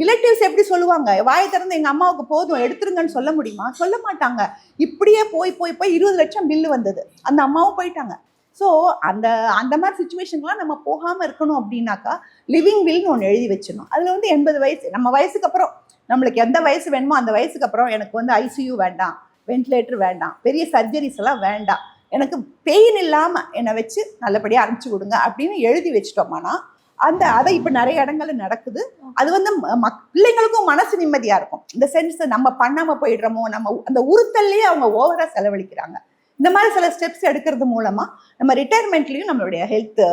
ரிலேட்டிவ்ஸ் எப்படி சொல்லுவாங்க? வாயை திறந்து எங்கள் அம்மாவுக்கு போதும் எடுத்துருங்கன்னு சொல்ல முடியுமா? சொல்ல மாட்டாங்க. இப்படியே போய் போய் போய் இருபது லட்சம் பில்லு வந்தது. அந்த அம்மாவும் போயிட்டாங்க. ஸோ அந்த அந்த மாதிரி சுச்சுவேஷன்லாம் நம்ம போகாமல் இருக்கணும் அப்படின்னாக்கா லிவிங் வில்னு ஒன்று எழுதி வச்சிடணும். அதில் வந்து எண்பது வயசு நம்ம வயசுக்கு அப்புறம் நம்மளுக்கு எந்த வயசு வேணுமோ அந்த வயசுக்கு அப்புறம் எனக்கு வந்து ஐசியூ வேண்டாம் வென்டிலேட்டர் வேண்டாம் பெரிய சர்ஜரிஸ் எல்லாம் வேண்டாம் எனக்கு பெயின் இல்லாமல் என்னை வச்சு நல்லபடியாக அனுப்பிச்சி கொடுங்க அப்படின்னு எழுதி வச்சிட்டோம்னா அந்த அதை இப்போ நிறைய இடங்கள்ல நடக்குது. அது வந்து ம- மக் பிள்ளைங்களுக்கும் மனசு நிம்மதியாக இருக்கும். இந்த சென்ஸ் நம்ம பண்ணாமல் போயிடுறோமோ நம்ம அந்த உறுத்தல்லையே அவங்க ஓவராக செலவழிக்கிறாங்க. இந்த மாதிரி சில ஸ்டெப்ஸ் எடுக்கிறது மூலமாக நம்ம ரிட்டையர்மெண்ட்லேயும் நம்மளுடைய ஹெல்த்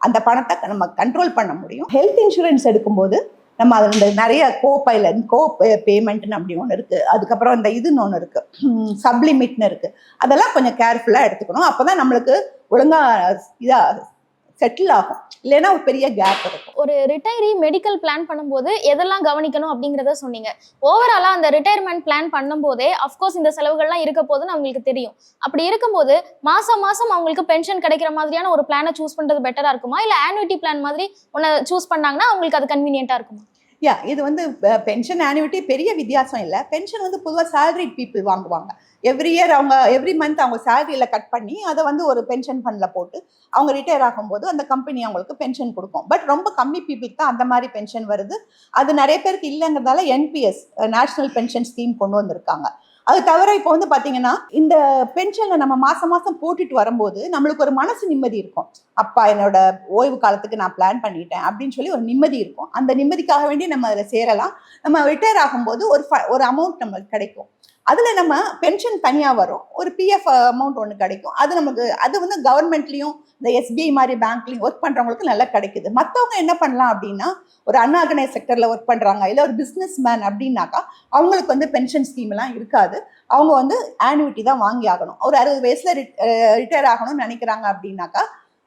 அந்த பணத்தை நம்ம கண்ட்ரோல் பண்ண முடியும். ஹெல்த் இன்சூரன்ஸ் எடுக்கும்போது நம்ம அதில் இந்த நிறைய கோ பைலன் கோ பேமெண்ட்னு அப்படி ஒன்று இருக்குது அதுக்கப்புறம் இந்த இதுன்னு ஒன்று இருக்குது சப்ளிமிட்னு இருக்குது அதெல்லாம் கொஞ்சம் கேர்ஃபுல்லாக எடுத்துக்கணும். அப்போ தான் நம்மளுக்கு ஒழுங்காக இதாக செட்டில் ஆகும். இல்லைன்னா ஒரு பெரிய கேப் இருக்கும். ஒரு ரிட்டையரி மெடிக்கல் பிளான் பண்ணும்போது எதெல்லாம் கவனிக்கணும் அப்படிங்கிறத சொன்னீங்க. ஓவராலா அந்த ரிட்டையர்மெண்ட் பிளான் பண்ணும்போதே அஃப்கோர்ஸ் இந்த செலவுகள்லாம் இருக்க போதுன்னு அவங்களுக்கு தெரியும். அப்படி இருக்கும்போது மாசம் மாசம் அவங்களுக்கு பென்ஷன் கிடைக்கிற மாதிரியான ஒரு பிளானை சூஸ் பண்ணுறது பெட்டராக இருக்குமா? இல்லை ஆனுவிட்டி பிளான் மாதிரி ஒன்று சூஸ் பண்ணாங்கன்னா அவங்களுக்கு அது கன்வீனியண்ட்டாக இருக்குமா? யா இது வந்து பென்ஷன் ஆனுவிட்டி பெரிய வித்தியாசம் இல்லை. பென்ஷன் வந்து பொதுவாக சேலரிட் பீப்புள் வாங்குவாங்க. எவ்ரி இயர் அவங்க எவ்ரி மந்த் அவங்க சேலரியில் கட் பண்ணி அதை வந்து ஒரு பென்ஷன் ஃபண்டில் போட்டு அவங்க ரிட்டையர் ஆகும்போது அந்த கம்பெனி அவங்களுக்கு பென்ஷன் கொடுக்கும். பட் ரொம்ப கம்மி பீப்புளுக்கு தான் அந்த மாதிரி பென்ஷன் வருது. அது நிறைய பேருக்கு இல்லைங்கிறதால என்பிஎஸ் நேஷனல் பென்ஷன் ஸ்கீம் கொண்டு வந்திருக்காங்க. அது தவிர இப்போ வந்து பார்த்தீங்கன்னா இந்த பென்ஷனில் நம்ம மாதம் மாதம் போட்டுட்டு வரும்போது நம்மளுக்கு ஒரு மனசு நிம்மதி இருக்கும். அப்பா என்னோட ஓய்வு காலத்துக்கு நான் பிளான் பண்ணிட்டேன் அப்படின்னு சொல்லி ஒரு நிம்மதி இருக்கும். அந்த நிம்மதிக்காக வேண்டி நம்ம அதில் சேரலாம். நம்ம ரிட்டையர் ஆகும்போது ஒரு ஃப- ஒரு அமௌண்ட் நம்மளுக்கு கிடைக்கும். அதில் நம்ம பென்ஷன் தனியாக வரும். ஒரு பிஎஃப் அமௌண்ட் ஒன்று கிடைக்கும். அது நமக்கு அது வந்து கவர்மெண்ட்லேயும் இந்த எஸ்பிஐ மாதிரி பேங்க்லேயும் ஒர்க் பண்ணுறவங்களுக்கு நல்லா கிடைக்குது. மற்றவங்க என்ன பண்ணலாம் அப்படின்னா ஒரு அன்ஆர்கனைஸ் செக்டரில் ஒர்க் பண்ணுறாங்க இல்லை ஒரு பிஸ்னஸ் மேன் அப்படின்னாக்கா அவங்களுக்கு வந்து பென்ஷன் ஸ்கீம்லாம் இருக்காது. அவங்க வந்து ஆனுவிட்டி தான் வாங்கி ஆகணும். ஒரு அறுபது வயசில் ரிட்டையர் ஆகணும்னு நினைக்கிறாங்க அப்படின்னாக்கா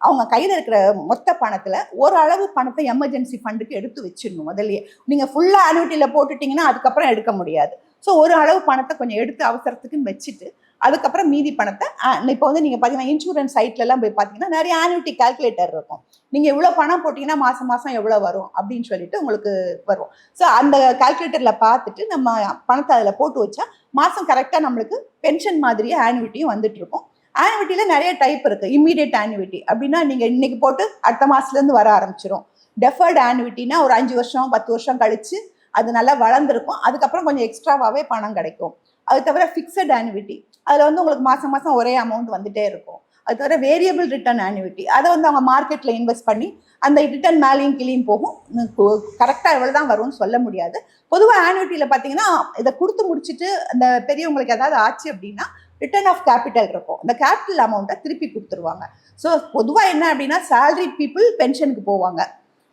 அவங்க கையில் இருக்கிற மொத்த பணத்தில் ஒரு அளவு பணத்தை எமர்ஜென்சி ஃபண்டுக்கு எடுத்து வச்சிடணும் முதல்லையே. நீங்கள் ஃபுல்லாக ஆனுவிட்டியில் போட்டுட்டிங்கன்னா அதுக்கப்புறம் எடுக்க முடியாது. ஸோ ஒரு அளவு பணத்தை கொஞ்சம் எடுத்து அவசரத்துக்குன்னு வச்சுட்டு அதுக்கப்புறம் மீதி பணத்தை இப்போ வந்து நீங்கள் பார்த்தீங்கன்னா இன்சூரன்ஸ் சைட்லலாம் போய் பார்த்தீங்கன்னா நிறைய ஆனுவிட்டி கால்குலேட்டர் இருக்கும். நீங்கள் எவ்வளோ பணம் போட்டிங்கன்னா மாதம் மாதம் எவ்வளோ வரும் அப்படின்னு சொல்லிட்டு உங்களுக்கு வரும். ஸோ அந்த கால்குலேட்டரில் பார்த்துட்டு நம்ம பணத்தை அதில் போட்டு வச்சா மாதம் கரெக்டாக நம்மளுக்கு பென்ஷன் மாதிரியே ஆனுவிட்டியும் வந்துட்டுருக்கும் ஆனுவிட்டியில் நிறைய டைப் இருக்குது இம்மீடியட் ஆனுவிட்டி அப்படின்னா நீங்கள் இன்றைக்கி போட்டு அடுத்த மாதத்துலேருந்து வர ஆரம்பிச்சிடும் டெஃபர்ட் ஆனுவிட்டினா ஒரு அஞ்சு வருஷம் பத்து வருஷம் கழித்து அது நல்லா வளர்ந்துருக்கும். அதுக்கப்புறம் கொஞ்சம் எக்ஸ்ட்ராவாகவே பணம் கிடைக்கும். அது தவிர ஃபிக்ஸட் ஆனுவிட்டி அதில் வந்து உங்களுக்கு மாதம் மாதம் ஒரே அமௌண்ட் வந்துட்டே இருக்கும். அது தவிர வேரியபிள் ரிட்டர்ன் ஆனுவிட்டி அதை வந்து அவங்க மார்க்கெட்டில் இன்வெஸ்ட் பண்ணி அந்த ரிட்டர்ன் மேலேயும் கிளியும் போகும். கரெக்டாக எவ்வளோ தான் வரும்னு சொல்ல முடியாது. பொதுவாக ஆனுவிட்டியில் பார்த்தீங்கன்னா இதை கொடுத்து முடிச்சுட்டு அந்த பெரியவங்களுக்கு ஏதாவது ஆச்சு அப்படின்னா ரிட்டர்ன் ஆஃப் கேபிட்டல் இருக்கும். அந்த கேபிட்டல் அமௌண்ட்டை திருப்பி கொடுத்துருவாங்க. ஸோ பொதுவாக என்ன அப்படின்னா சேலரி பீப்புள் பென்ஷனுக்கு போவாங்க.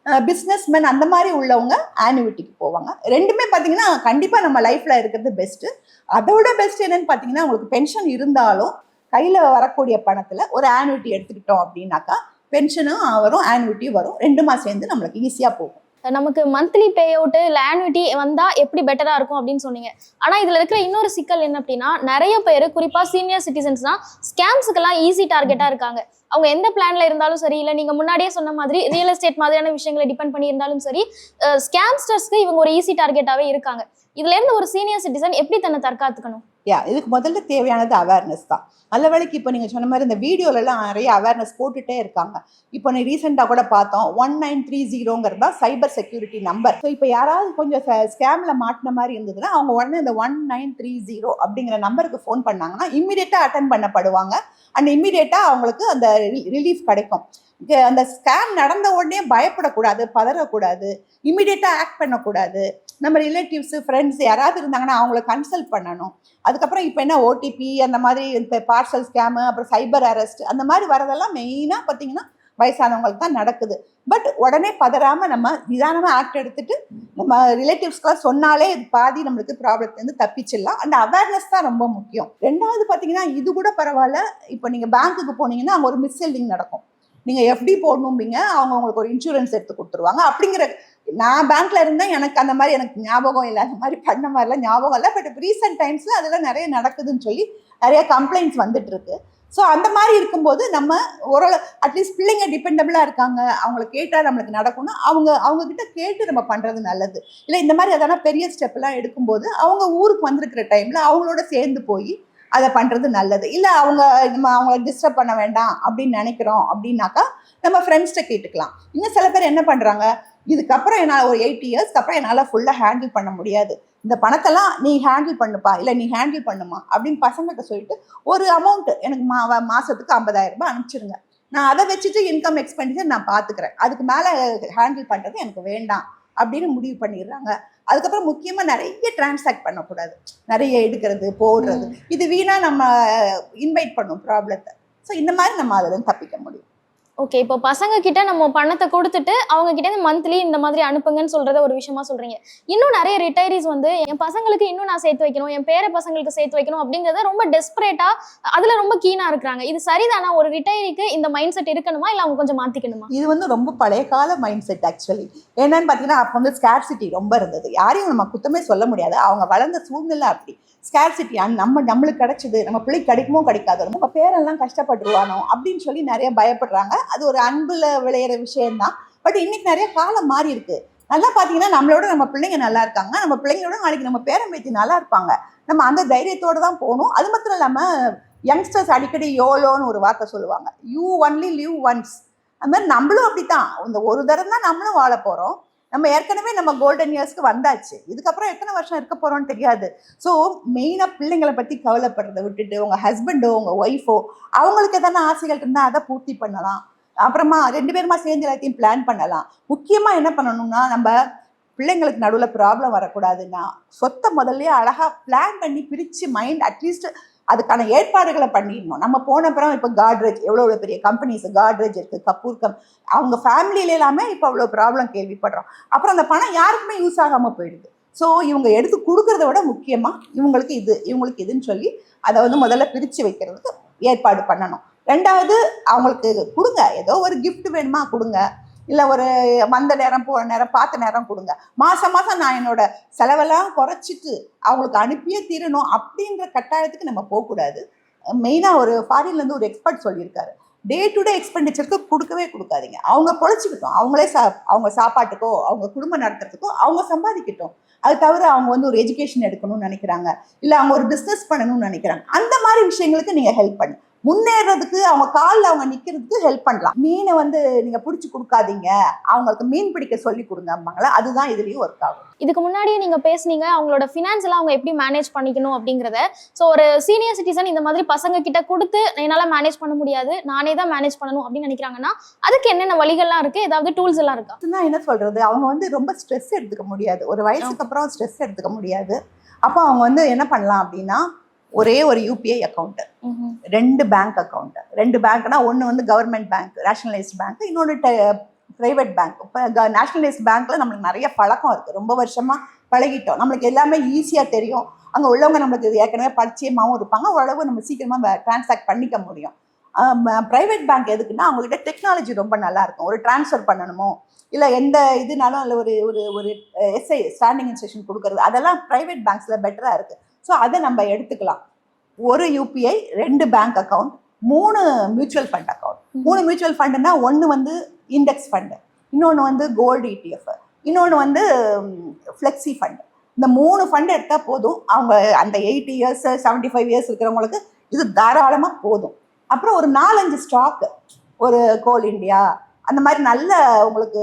பிஸ்னஸ்மேன் அந்த மாதிரி உள்ளவங்க ஆனுவிட்டிக்கு போவாங்க. ரெண்டுமே பார்த்தீங்கன்னா கண்டிப்பாக நம்ம லைஃப்பில் இருக்கிறது பெஸ்ட்டு அதோட பெஸ்ட் என்னன்னு பார்த்தீங்கன்னா உங்களுக்கு பென்ஷன் இருந்தாலும் கையில் வரக்கூடிய பணத்தில் ஒரு ஆனுவிட்டி எடுத்துக்கிட்டோம் அப்படின்னாக்கா பென்ஷனும் வரும் ஆனுவிட்டியும் வரும். ரெண்டுமா சேர்ந்து நம்மளுக்கு ஈஸியாக போகும். நமக்கு மந்த்லி பே அவுட்டு இல்லை ஆனுவிட்டி வந்தால் எப்படி பெட்டராக இருக்கும் அப்படின்னு சொன்னீங்க. ஆனால் இதில் இருக்கிற இன்னொரு சிக்கல் என்ன அப்படின்னா நிறைய பேர் குறிப்பாக சீனியர் சிட்டிசன்ஸ் தான் ஸ்கேம்ஸுக்கெல்லாம் ஈஸி டார்கெட்டாக இருக்காங்க. அவங்க எந்த பிளான்ல இருந்தாலும் சரி இல்லை நீங்கள் முன்னாடியே சொன்ன மாதிரி ரியல் எஸ்டேட் மாதிரியான விஷயங்களை டிபெண்ட் பண்ணி இருந்தாலும் சரி ஸ்கேம்ஸ்டர்ஸ்க்கு இவங்க ஒரு ஈஸி டார்கெட்டாகவே இருக்காங்க. இதுலேருந்து ஒரு சீனியர் சிட்டிசன் எப்படி தன்னை தற்காத்துக்கணும்? யா இதுக்கு முதல்ல தேவையானது அவேர்னஸ் தான். நல்ல வேலைக்கு இப்போ நீங்கள் சொன்ன மாதிரி இந்த வீடியோலலாம் நிறைய அவேர்னஸ் போட்டுகிட்டே இருக்காங்க. இப்போ நீ ரீசெண்டாக கூட பார்த்தோம் ஒன் நைன் த்ரீ ஜீரோங்கிறது தான் சைபர் செக்யூரிட்டி நம்பர் ஸோ இப்போ யாராவது கொஞ்சம் ஸ்கேமில் மாட்டின மாதிரி இருந்ததுன்னா அவங்க உடனே இந்த ஒன் நைன் த்ரீ ஜீரோ அப்படிங்கிற நம்பருக்கு ஃபோன் பண்ணாங்கன்னா இம்மிடியட்டாக அட்டன் பண்ணப்படுவாங்க. அண்ட் இம்மிடியட்டாக அவங்களுக்கு அந்த ரிலீஃப் கிடைக்கும். அந்த ஸ்கேம் நடந்த உடனே பயப்படக்கூடாது பதறக்கூடாது. இம்மிடியட்டாக ஆக்ட் பண்ணக்கூடாது. நம்ம ரிலேட்டிவ்ஸு ஃப்ரெண்ட்ஸ் யாராவது இருந்தாங்கன்னா அவங்கள கன்சல்ட் பண்ணணும். அதுக்கப்புறம் இப்போ என்ன ஓடிபி அந்த மாதிரி இந்த பார்சல் ஸ்கேமு அப்புறம் சைபர் அரெஸ்ட் அந்த மாதிரி வரதெல்லாம் மெயினாக பார்த்தீங்கன்னா வயசானவங்களுக்கு தான் நடக்குது. பட் உடனே பதறாமல் நம்ம நிதானமாக ஆக்ட் எடுத்துட்டு நம்ம ரிலேட்டிவ்ஸ்க்கெலாம் சொன்னாலே இது பாதி நம்மளுக்கு ப்ராப்ளத்துலேருந்து தப்பிச்சிடலாம். அந்த அவேர்னஸ் தான் ரொம்ப முக்கியம். ரெண்டாவது பார்த்தீங்கன்னா இது கூட பரவாயில்ல. இப்போ நீங்கள் பேங்க்குக்கு போனீங்கன்னா அங்கே ஒரு மிஸ்செல்லிங் நடக்கும். நீங்கள் எஃப்டி போடணும்பீங்க அவங்க உங்களுக்கு ஒரு இன்சூரன்ஸ் எடுத்து கொடுத்துருவாங்க. அப்படிங்கிற நான் பேங்க்ல இருந்தேன். எனக்கு அந்த மாதிரி எனக்கு ஞாபகம் இல்லை. அந்த மாதிரி பண்ண மாதிரிலாம் ஞாபகம் இல்லை. பட் ரீசெண்ட் டைம்ஸ்ல அதெல்லாம் நிறைய நடக்குதுன்னு சொல்லி நிறைய கம்ப்ளைண்ட்ஸ் வந்துட்டு இருக்கு. ஸோ அந்த மாதிரி இருக்கும்போது நம்ம ஓரளவு அட்லீஸ்ட் பிள்ளைங்க டிபெண்டபிளாக இருக்காங்க. அவங்கள கேட்டால் நம்மளுக்கு நடக்கும்னா அவங்க அவங்க கிட்ட கேட்டு நம்ம பண்ணுறது நல்லது. இல்லை இந்த மாதிரி எதனா பெரிய ஸ்டெப்லாம் எடுக்கும்போது அவங்க ஊருக்கு வந்திருக்கிற டைமில் அவங்களோட சேர்ந்து போய் அதை பண்ணுறது நல்லது. இல்லை அவங்க நம்ம அவங்கள டிஸ்டர்ப் பண்ண வேண்டாம் அப்படின்னு நினைக்கிறோம் அப்படின்னாக்கா நம்ம ஃப்ரெண்ட்ஸ்கிட்ட கேட்டுக்கலாம். இன்னும் சில பேர் என்ன பண்ணுறாங்க இதுக்கப்புறம் என்னால் ஒரு எயிட் இயர்ஸ்க்கு அப்புறம் என்னால் ஃபுல்லாக ஹேண்டில் பண்ண முடியாது. இந்த பணத்தெல்லாம் நீ ஹேண்டில் பண்ணுப்பா இல்லை நீ ஹேண்டில் பண்ணுமா அப்படின்னு பசங்கள்கிட்ட சொல்லிட்டு ஒரு அமௌண்ட் எனக்கு மா மாசத்துக்கு ஐம்பதாயிரம் ரூபாய் அனுப்பிச்சிருங்க. நான் அதை வச்சுட்டு இன்கம் எக்ஸ்பெண்டிச்சர் நான் பார்த்துக்கிறேன் அதுக்கு மேலே ஹேண்டில் பண்ணுறது எனக்கு வேண்டாம் அப்படின்னு முடிவு பண்ணிடுறாங்க. அதுக்கப்புறம் முக்கியமாக நிறைய டிரான்சாக்ட் பண்ணக்கூடாது. நிறைய எடுக்கிறது போடுறது. இது வீணா நம்ம இன்வைட் பண்ணும் ப்ராப்ளத்தை ஸோ இந்த மாதிரி நம்ம அதில் தப்பிக்க முடியும். ஓகே இப்போ பசங்க கிட்ட நம்ம பணத்தை கொடுத்துட்டு அவங்க கிட்ட மந்த்லி இந்த மாதிரி அனுப்புங்கன்னு சொல்றத ஒரு விஷயமா சொல்றீங்க. இன்னும் நிறைய ரிட்டையரிஸ் வந்து என் பசங்களுக்கு இன்னும் நான் சேர்த்து வைக்கணும் என் பேர பசங்களுக்கு சேர்த்து வைக்கணும் அப்படிங்கறத ரொம்ப டெஸ்பரேட்டா அதுல ரொம்ப கீனா இருக்கிறாங்க. இது சரிதானா? ஒரு ரிட்டையரிக்கு இந்த மைண்ட் செட் இருக்கணுமா? இல்ல அவங்க கொஞ்சம் மாத்திக்கணுமா? இது வந்து ரொம்ப பழைய கால மைண்ட் செட் ஆக்சுவலி என்னன்னு பார்த்தீங்கன்னா அப்போ வந்து ஸ்கேர்சிட்டி ரொம்ப இருந்தது. யாரையும் நம்ம குத்தமே சொல்ல முடியாது. அவங்க வளர்ந்த சூழ்நிலை அப்படி. ஸ்கேர்சிட்டி நம்ம நம்மளுக்கு கிடைச்சது. நம்ம பிள்ளைக்கு கிடைக்குமோ கிடைக்காதோ நம்ம பேரெல்லாம் கஷ்டப்பட்டுருவானோ அப்படின்னு சொல்லி நிறைய பயப்படுறாங்க. அது ஒரு அன்புல விளையிற விஷயம்தான். பட் இன்னைக்கு நிறைய காலம் மாறி இருக்கு. நல்லா பார்த்தீங்கன்னா நம்மளோட நம்ம பிள்ளைங்க நல்லா இருக்காங்க. நம்ம பிள்ளைங்களோட நாளைக்கு நம்ம பேரம் பேத்தி நல்லா இருப்பாங்க. நம்ம அந்த தைரியத்தோட தான் போகணும். அது மட்டும் இல்லாமல் யங்ஸ்டர்ஸ் அடிக்கடி யோலோன்னு ஒரு வார்த்தை சொல்லுவாங்க. யூ ஒன்லி லிவ் ஒன்ஸ் அது மாதிரி நம்மளும் அப்படித்தான். இந்த ஒரு தரம் தான் நம்மளும் வாழ போகிறோம் நம்ம ஏற்கனவே நம்ம கோல்டன் இயர்ஸ்க்கு வந்தாச்சு. இதுக்கப்புறம் எத்தனை வருஷம் இருக்க போகிறோம்னு தெரியாது. ஸோ மெயினாக பிள்ளைங்களை பற்றி கவலைப்படுறதை விட்டுட்டு உங்கள் ஹஸ்பண்டோ உங்கள் ஒய்ஃபோ அவங்களுக்கு எதனா ஆசைகள் இருந்தால் அதை பூர்த்தி பண்ணலாம். அப்புறமா ரெண்டு பேருமா சேர்ந்து எல்லாத்தையும் பிளான் பண்ணலாம். முக்கியமாக என்ன பண்ணணும்னா நம்ம பிள்ளைங்களுக்கு நடுவில் ப்ராப்ளம் வரக்கூடாதுன்னா சொத்தை முதல்லையே அழகாக பிளான் பண்ணி பிரித்து மைண்ட் அட்லீஸ்ட் அதுக்கான ஏற்பாடுகளை பண்ணிடணும். நம்ம போன அப்புறம் இப்போ காட்ரேஜ் எவ்வளோ எவ்வளோ பெரிய கம்பெனிஸ் காட்ரேஜ் இருக்குது கப்பூர் கம் அவங்க ஃபேமிலியில எல்லாமே இப்போ அவ்வளோ ப்ராப்ளம் கேள்விப்படுறோம். அப்புறம் அந்த பணம் யாருக்குமே யூஸ் ஆகாமல் போயிடுது. ஸோ இவங்க எடுத்து கொடுக்கறத விட முக்கியமாக இவங்களுக்கு இது இவங்களுக்கு இதுன்னு சொல்லி அதை வந்து முதல்ல பிரித்து வைக்கிறதுக்கு ஏற்பாடு பண்ணணும். ரெண்டாவது அவங்களுக்கு கொடுங்க. ஏதோ ஒரு கிஃப்ட் வேணுமா கொடுங்க. இல்லை ஒரு வந்த நேரம் போகிற நேரம் பார்த்த நேரம் கொடுங்க. மாதம் மாதம் நான் என்னோட செலவெல்லாம் குறைச்சிட்டு அவங்களுக்கு அனுப்பியே தீரணும் அப்படின்ற கட்டாயத்துக்கு நம்ம போகக்கூடாது. மெயினாக ஒரு ஃபாரின்லேருந்து ஒரு எக்ஸ்பர்ட் சொல்லியிருக்காரு. டே டு டே எக்ஸ்பெண்டிச்சருக்கு கொடுக்கவே கொடுக்காதீங்க. அவங்க பொழைச்சிக்கிட்டோம் அவங்களே சா அவங்க சாப்பாட்டுக்கோ அவங்க குடும்பம் நடத்துறதுக்கோ அவங்க சம்பாதிக்கட்டும். அது தவிர அவங்க வந்து ஒரு எஜுகேஷன் எடுக்கணும்னு நினைக்கிறாங்க. இல்லை அவங்க ஒரு பிஸ்னஸ் பண்ணணும்னு நினைக்கிறாங்க. அந்த மாதிரி விஷயங்களுக்கு நீங்கள் ஹெல்ப் பண்ணு. முன்னேறதுக்கு அவங்க காலில் அவங்க நிற்கிறதுக்கு ஹெல்ப் பண்ணலாம். மீனை வந்து நீங்கள் பிடிச்சி கொடுக்காதீங்க. அவங்களுக்கு மீன் பிடிக்க சொல்லி கொடுங்கம்பாங்களா? அதுதான் இதுலேயும் ஒர்க் ஆகும். இதுக்கு முன்னாடியே நீங்க பேசுனீங்க அவங்களோட ஃபினான்ஸ் எல்லாம் அவங்க எப்படி மேனேஜ் பண்ணிக்கணும் அப்படிங்கறத. ஸோ ஒரு சீனியர் சிட்டிசன் இந்த மாதிரி பசங்க கிட்ட கொடுத்து என்னால மேனேஜ் பண்ண முடியாது நானே தான் மேனேஜ் பண்ணணும் அப்படின்னு நினைக்கிறாங்கன்னா அதுக்கு என்னென்ன வழிகள்லாம் இருக்கு? ஏதாவது டூல்ஸ் எல்லாம் இருக்கா? அதுதான் என்ன சொல்றது? அவங்க வந்து ரொம்ப ஸ்ட்ரெஸ் எடுத்துக்க முடியாது. ஒரு வயசுக்கு அப்புறம் ஸ்ட்ரெஸ் எடுத்துக்க முடியாது. அப்போ அவங்க வந்து என்ன பண்ணலாம் அப்படின்னா ஒரே ஒரு யூபிஐ அக்கௌண்ட் ரெண்டு பேங்க் அக்கௌண்ட் ரெண்டு பேங்க்னா ஒன்று வந்து கவர்மெண்ட் பேங்க் நேஷனலைஸ்ட் பேங்க் இன்னொன்று ப்ரைவேட் பேங்க் இப்போ நேஷனலைஸ்ட் பேங்க்ல நம்மளுக்கு நிறைய பழக்கம் இருக்குது ரொம்ப வருஷமா பழகிட்டோம். நம்மளுக்கு எல்லாமே ஈஸியாக தெரியும். அங்கே உள்ளவங்க நம்மளுக்கு ஏற்கனவே பரிச்சயமாகவும் இருப்பாங்க. ஓரளவு நம்ம சீக்கிரமாக டிரான்சாக்ட் பண்ணிக்க முடியும். ப்ரைவேட் பேங்க் எதுக்குன்னா அவங்ககிட்ட டெக்னாலஜி ரொம்ப நல்லா இருக்கும். ஒரு ட்ரான்ஸ்ஃபர் பண்ணணுமோ இல்லை எந்த இதுனாலும் அதில் ஒரு ஒரு ஒரு எஸ்ஐ ஸ்டாண்டிங் இன்ஸ்ட்ரக்ஷன் கொடுக்கறது அதெல்லாம் ப்ரைவேட் பேங்க்ஸில் பெட்டராக இருக்குது ஸோ அதை நம்ம எடுத்துக்கலாம். ஒரு யூபிஐ ரெண்டு பேங்க் அக்கவுண்ட் மூணு மியூச்சுவல் ஃபண்ட் அக்கவுண்ட் மூணு மியூச்சுவல் ஃபண்டுனா ஒன்று வந்து இண்டெக்ஸ் ஃபண்டு இன்னொன்று வந்து கோல்டு இடிஎஃப் இன்னொன்று வந்து ஃப்ளெக்ஸி ஃபண்டு இந்த மூணு ஃபண்ட் எடுத்தால் போதும். அவங்க அந்த eighty years seventy five years இருக்கிறவங்களுக்கு இது தாராளமாக போதும். அப்புறம் ஒரு நாலஞ்சு ஸ்டாக்கு ஒரு கோல் இந்தியா அந்த மாதிரி நல்ல உங்களுக்கு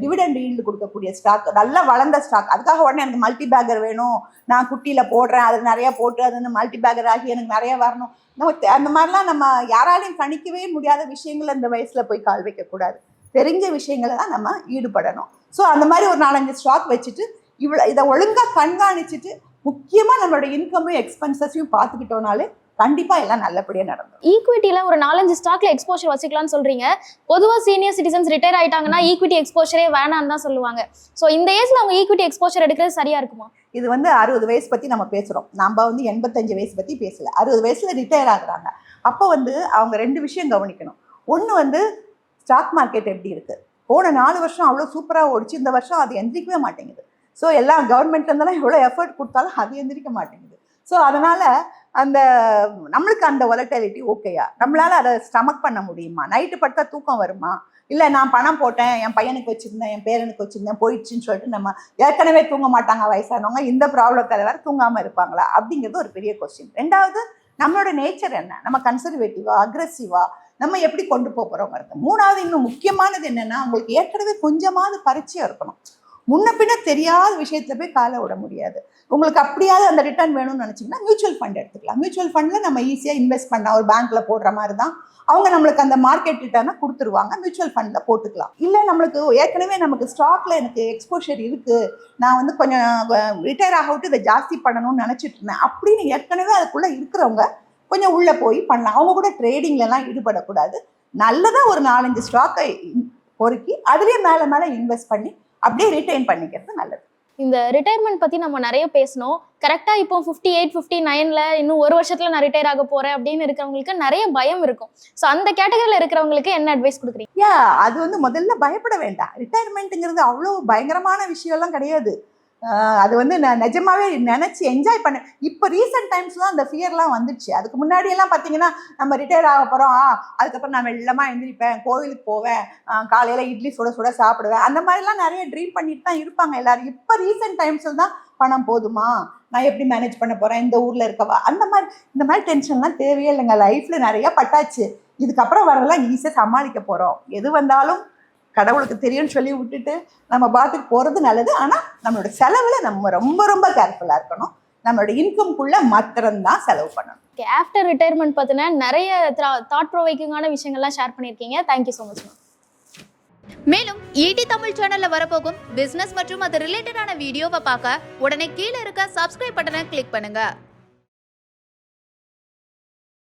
டிவிடெண்ட் ஈல்டு கொடுக்கக்கூடிய ஸ்டாக் நல்லா வளர்ந்த ஸ்டாக் அதுக்காக உடனே எனக்கு மல்டி பேக்கர் வேணும். நான் குட்டியில் போடுறேன். அது நிறையா போட்டு அது வந்து மல்டி பேக்கர் ஆகி எனக்கு நிறைய வரணும். நம்ம தெ- அந்த மாதிரிலாம் நம்ம யாராலையும் கணிக்கவே முடியாத விஷயங்களை இந்த வயசில் போய் கால் வைக்கக்கூடாது. தெரிஞ்ச விஷயங்களை தான் நம்ம ஈடுபடணும். ஸோ அந்த மாதிரி ஒரு நாலஞ்சு ஸ்டாக் வச்சுட்டு இவ்வளோ இதை ஒழுங்காக கண்காணிச்சுட்டு முக்கியமாக நம்மளோட இன்கமையும் எக்ஸ்பென்சஸையும் பார்த்துக்கிட்டோனாலே கண்டிப்பாக எல்லாம் நல்லபடியாக நடக்கும் ஈக்விட்டில ஒரு நாலஞ்சு ஸ்டாக்ல எக்ஸ்போஷர் வச்சுக்கலாம்னு சொல்றீங்க. பொதுவா சீனியர் சிட்டிசன்ஸ் ரிட்டையர் ஆயிட்டாங்கன்னா ஈக்விட்டி எக்ஸ்போஷரே வேணாம்னு தான் சொல்லுவாங்க. ஸோ இந்த ஏஜ்ல அவங்க ஈக்விட்டி எக்ஸ்போஷர் எடுக்கிறது சரியா இருக்குமா? இது வந்து அறுபது வயசு பற்றி நம்ம பேசுகிறோம் நம்ம வந்து எண்பத்தஞ்சு வயசு பற்றி பேசல. அறுபது வயசில் ரிட்டையர் ஆகுறாங்க. அப்போ வந்து அவங்க ரெண்டு விஷயம் கவனிக்கணும். ஒன்று வந்து ஸ்டாக் மார்க்கெட் எப்படி இருக்குது போன நாலு வருஷம் அவ்வளோ சூப்பராக ஓடிச்சு இந்த வருஷம் அது எந்திரிக்கவே மாட்டேங்குது. ஸோ எல்லாம் கவர்மெண்ட்ல இருந்தாலும் எவ்வளோ எஃபர்ட் கொடுத்தாலும் அது எந்திரிக்க மாட்டேங்குது. ஸோ அதனால் அந்த நம்மளுக்கு அந்த ஒலட்டாலிட்டி ஓகேயா நம்மளால அதை ஸ்டமக் பண்ண முடியுமா? நைட்டு படுத்தா தூக்கம் வருமா? இல்லை நான் பணம் போட்டேன் என் பையனுக்கு வச்சிருந்தேன் என் பேரனுக்கு வச்சிருந்தேன் போயிடுச்சுன்னு சொல்லிட்டு நம்ம ஏற்கனவே தூங்க மாட்டாங்க வயசானவங்க இந்த ப்ராப்ளத்தில் வேறு தூங்காமல் இருப்பாங்களா? அப்படிங்கிறது ஒரு பெரிய கொஸ்டின் ரெண்டாவது நம்மளோட நேச்சர் என்ன? நம்ம கன்சர்வேட்டிவா அக்ரெசிவா நம்ம எப்படி கொண்டு போக போகிறோங்கிறது மூணாவது இன்னும் முக்கியமானது என்னென்னா உங்களுக்கு ஏற்கனவே கொஞ்சமாவது பரிச்சயம் இருக்கணும். முன்ன பின்ன தெரியாத விஷயத்துல போய் காலை விட முடியாது. உங்களுக்கு அப்படியாவது அந்த ரிட்டர்ன் வேணும்னு நினச்சிங்கன்னா மியூச்சுவல் ஃபண்ட் எடுத்துக்கலாம். மியூச்சுவல் ஃபண்டில் நம்ம ஈஸியாக இன்வெஸ்ட் பண்ணலாம். ஒரு பேங்க்கில் போடுற மாதிரி தான் அவங்க நம்மளுக்கு அந்த மார்க்கெட் ரிட்டர்னை கொடுத்துருவாங்க. மியூச்சுவல் ஃபண்டில் போட்டுக்கலாம். இல்லை நம்மளுக்கு ஏற்கனவே நமக்கு ஸ்டாக்ல எனக்கு எக்ஸ்போஷர் இருக்குது நான் வந்து கொஞ்சம் ரிட்டையர் ஆகவிட்டு இதை ஜாஸ்தி பண்ணணும்னு நினச்சிட்டு இருந்தேன். அப்படின்னு ஏற்கனவே அதுக்குள்ளே இருக்கிறவங்க கொஞ்சம் உள்ளே போய் பண்ணலாம். அவங்க கூட ட்ரேடிங்லலாம் ஈடுபடக்கூடாது. நல்லதாக ஒரு நாலஞ்சு ஸ்டாக்கை பொறுக்கி அதுலேயே மேலே மேலே இன்வெஸ்ட் பண்ணி அப்படியே ரிட்டைன் பண்ணிக்கிறது நல்லது. இந்த ரிட்டையர்மெண்ட் பத்தி நம்ம நிறைய பேசணும் கரெக்டா இப்போ ஃபிஃப்டி எயிட் ஃபிஃப்டி நைன்ல இன்னும் ஒரு வருஷத்துல நான் ரிட்டையர் ஆக போறேன் அப்படின்னு இருக்கிறவங்களுக்கு நிறைய பயம் இருக்கும். ஸோ அந்த கேட்டகரியில இருக்கிறவங்களுக்கு என்ன அட்வைஸ் கொடுக்குறீங்க? யா அது வந்து முதல்ல பயப்பட வேண்டாம். ரிட்டையர்மெண்ட்டுங்கிறது அவ்வளோ பயங்கரமான விஷயம்லாம் கிடையாது. அது வந்து நான் நிஜமாவே நினச்சி என்ஜாய் பண்ணேன். இப்போ ரீசெண்ட் டைம்ஸ் தான் அந்த ஃபியர்லாம் வந்துடுச்சு. அதுக்கு முன்னாடியெல்லாம் பார்த்தீங்கன்னா நம்ம ரிட்டையர் ஆக போகிறோம் அதுக்கப்புறம் நான் வெள்ளமாக எழுந்திரிப்பேன் கோவிலுக்கு போவேன். காலையில் இட்லி சுட சுட சாப்பிடுவேன். அந்த மாதிரிலாம் நிறைய ட்ரீம் பண்ணிட்டு தான் இருப்பாங்க எல்லாரும். இப்போ ரீசெண்ட் டைம்ஸில் தான் பணம் போதுமா? நான் எப்படி மேனேஜ் பண்ண போகிறேன் இந்த ஊரில் இருக்கவா? அந்த மாதிரி இந்த மாதிரி டென்ஷன்லாம் தேவையே இல்லைங்க. லைஃப்பில் நிறையா பட்டாச்சு. இதுக்கப்புறம் வரலாம் ஈஸியாக சமாளிக்க போகிறோம் எது வந்தாலும் கடவுளுக்கு தெரியும்னு சொல்லி விட்டுட்டு நம்ம பாட்டுக்கு போகிறது நல்லது. ஆனால் நம்மளோட செலவில் நம்ம ரொம்ப ரொம்ப கேர்ஃபுல்லாக இருக்கணும். நம்மளோட இன்கம்குள்ள மாத்திரம்தான் செலவு பண்ணணும். ஆஃப்டர் ரிட்டையர்மெண்ட் பத்தின நிறைய தாட் ப்ரோவைக்கிங்கான விஷயங்கள்லாம் ஷேர் பண்ணியிருக்கீங்க. தேங்க்யூ ஸோ மச் மேலும் ஈடி தமிழ் சேனல்ல வரப்போகும் பிசினஸ் மற்றும் அது ரிலேட்டடான வீடியோவை பார்க்க உடனே கீழே இருக்க சப்ஸ்கிரைப் பட்டனை கிளிக் பண்ணுங்க.